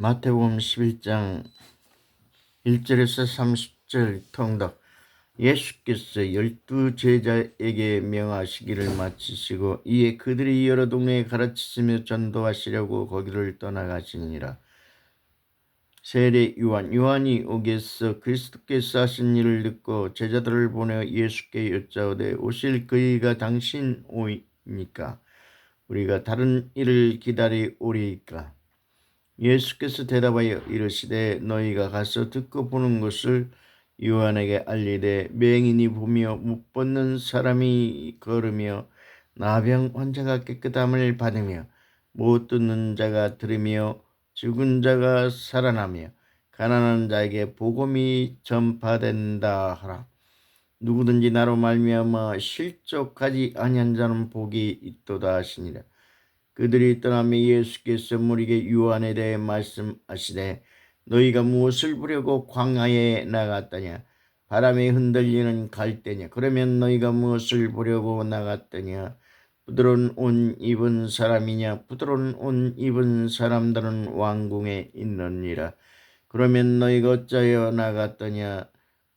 마태복음 11장 1절에서 30절 통독 예수께서 열두 제자에게 명하시기를 마치시고 이에 그들이 여러 동네에 가르치시며 전도하시려고 거기를 떠나가시니라. 세례 요한 요한이 오게서 그리스도께서 하신 일을 듣고 제자들을 보내 예수께 여짜오되 오실 그이가 당신 오이니까 우리가 다른 일을 기다리오리이까 예수께서 대답하여 이르시되 너희가 가서 듣고 보는 것을 요한에게 알리되 맹인이 보며 못 벗는 사람이 걸으며 나병 환자가 깨끗함을 받으며 못 듣는 자가 들으며 죽은 자가 살아나며 가난한 자에게 복음이 전파된다 하라. 누구든지 나로 말미암아 실족하지 아니한 자는 복이 있도다 하시니라. 그들이 떠나며 예수께서 무리에게 요한에 대해 말씀하시되 너희가 무엇을 보려고 광야에 나갔더냐? 바람에 흔들리는 갈대냐? 그러면 너희가 무엇을 보려고 나갔더냐? 부드러운 옷 입은 사람이냐? 부드러운 옷 입은 사람들은 왕궁에 있느니라. 그러면 너희가 어찌하여 나갔더냐?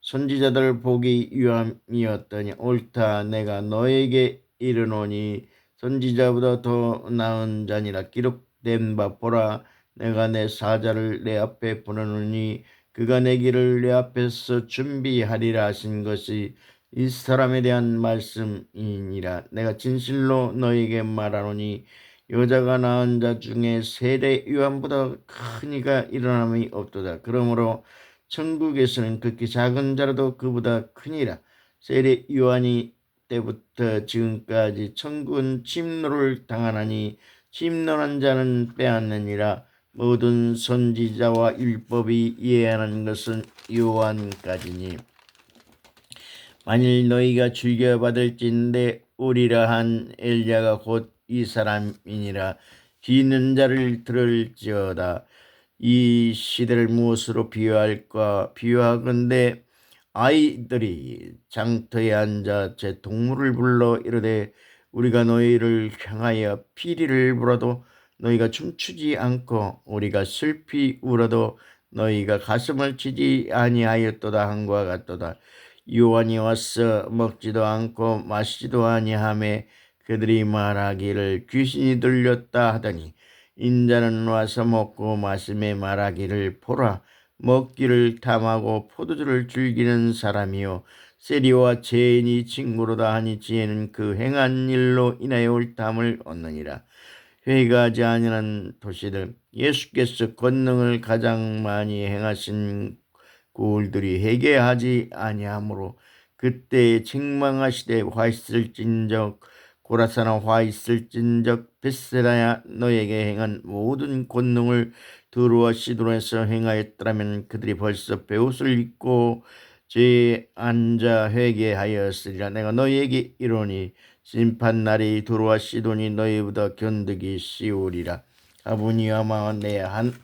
선지자들 보기 위함이었더냐 옳다. 내가 너에게 이르노니 선지자보다 더 나은 자니라 기록된 바 보라 내가 내 사자를 내 앞에 보내노니 그가 내 길을 내 앞에서 준비하리라 하신 것이 이 사람에 대한 말씀이니라. 내가 진실로 너에게 말하노니 여자가 낳은 자 중에 세례 요한보다 큰 이가 일어남이 없도다. 그러므로 천국에서는 극히 작은 자라도 그보다 크니라. 세례 요한이 때부터 지금까지 천군 침노를 당하나니 침노한 자는 빼앗느니라. 모든 선지자와 율법이 이해하는 것은 요한까지니. 만일 너희가 즐겨받을진데 오리라 한 엘리야가 곧 이 사람이니라. 뒤는 자를 들을지어다. 이 시대를 무엇으로 비유할까? 비유하건대 아이들이 장터에 앉아 제 동물을 불러 이르되 우리가 너희를 향하여 피리를 불어도 너희가 춤추지 않고 우리가 슬피 울어도 너희가 가슴을 치지 아니하였도다 한과 같도다. 요한이 와서 먹지도 않고 마시지도 아니하매 그들이 말하기를 귀신이 들렸다 하더니 인자는 와서 먹고 마심에 말하기를 보라 먹기를 탐하고 포도주를 즐기는 사람이요. 세리와 제인이 친구로다 하니 지혜는 그 행한 일로 인하여 옳담을 얻느니라. 회개하지 아니하는 도시들 예수께서 권능을 가장 많이 행하신 고을들이 회개하지 아니하므로 그때 책망하시되 화 있을진적 고라사나 화 있을진적 베세라야 너에게 행한 모든 권능을 드루와 시도에서 행하였더라면 그들이 벌써 베옷을 입고 제 앉아 회개하였으리라. 내가 너희에게 이르니 심판 날이 두루와 시돈이 너희보다 견디기 쉬우리라. 아버니아마 내한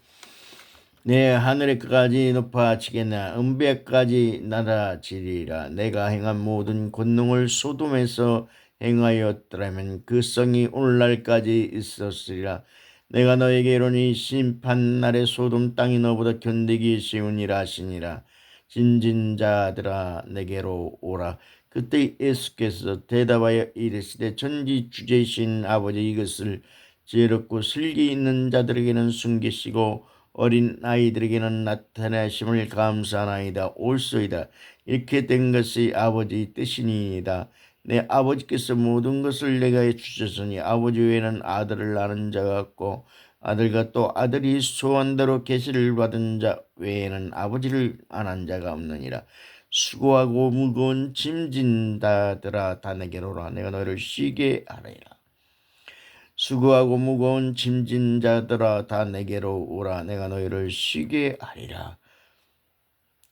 내 하늘에 까지 높아지겠나? 은배까지 날아지리라. 내가 행한 모든 권능을 소돔에서 행하였더라면 그 성이 오늘날까지 있었으리라. 내가 너에게 이르니 심판 날에 소돔 땅이 너보다 견디기 쉬우니라 하시니라. 진진자들아 내게로 오라. 그때 예수께서 대답하여 이르시되 천지 주제이신 아버지 이것을 지혜롭고 슬기 있는 자들에게는 숨기시고 어린 아이들에게는 나타내심을 감사하나이다. 옳소이다. 이렇게 된 것이 아버지 뜻이니이다 내 아버지께서 모든 것을 내가 주셨으니 아버지 외에는 아들을 아는 자가 없고 아들과 또 아들이 소원대로 계시를 받은 자 외에는 아버지를 아는 자가 없느니라. 수고하고 무거운 짐진다들아 다 내게로 오라 내가 너희를 쉬게 하리라. 수고하고 무거운 짐진 자들아 다 내게로 오라 내가 너희를 쉬게 하리라.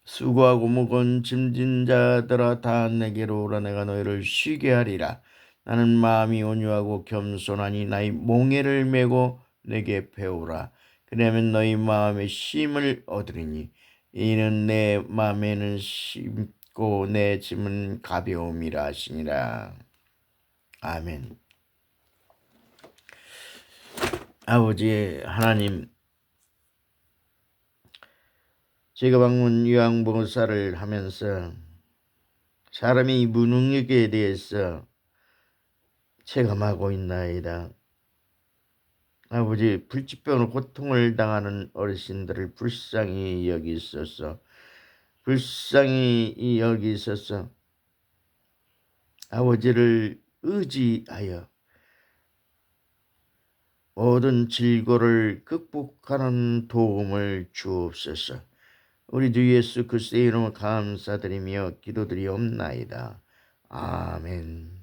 수고하고 무거운 짐진 자들아 다 내게로 오라 내가 너희를 쉬게 하리라. 나는 마음이 온유하고 겸손하니 나의 몽해를 메고 내게 배우라. 그러면 너희 마음에 쉼을 얻으리니 이는 내 마음에는 쉽고 내 짐은 가벼움이라 하시니라. 아멘. 아버지 하나님 제가 방문 요양봉사를 하면서 사람의 무능력에 대해서 체감하고 있나이다. 아버지 불치병으로 고통을 당하는 어르신들을 불쌍히 여기소서 불쌍히 여기소서 아버지를 의지하여 모든 질고를 극복하는 도움을 주옵소서. 우리 주 예수 그리스도의 이름으로 감사드리며 기도드리옵나이다. 아멘.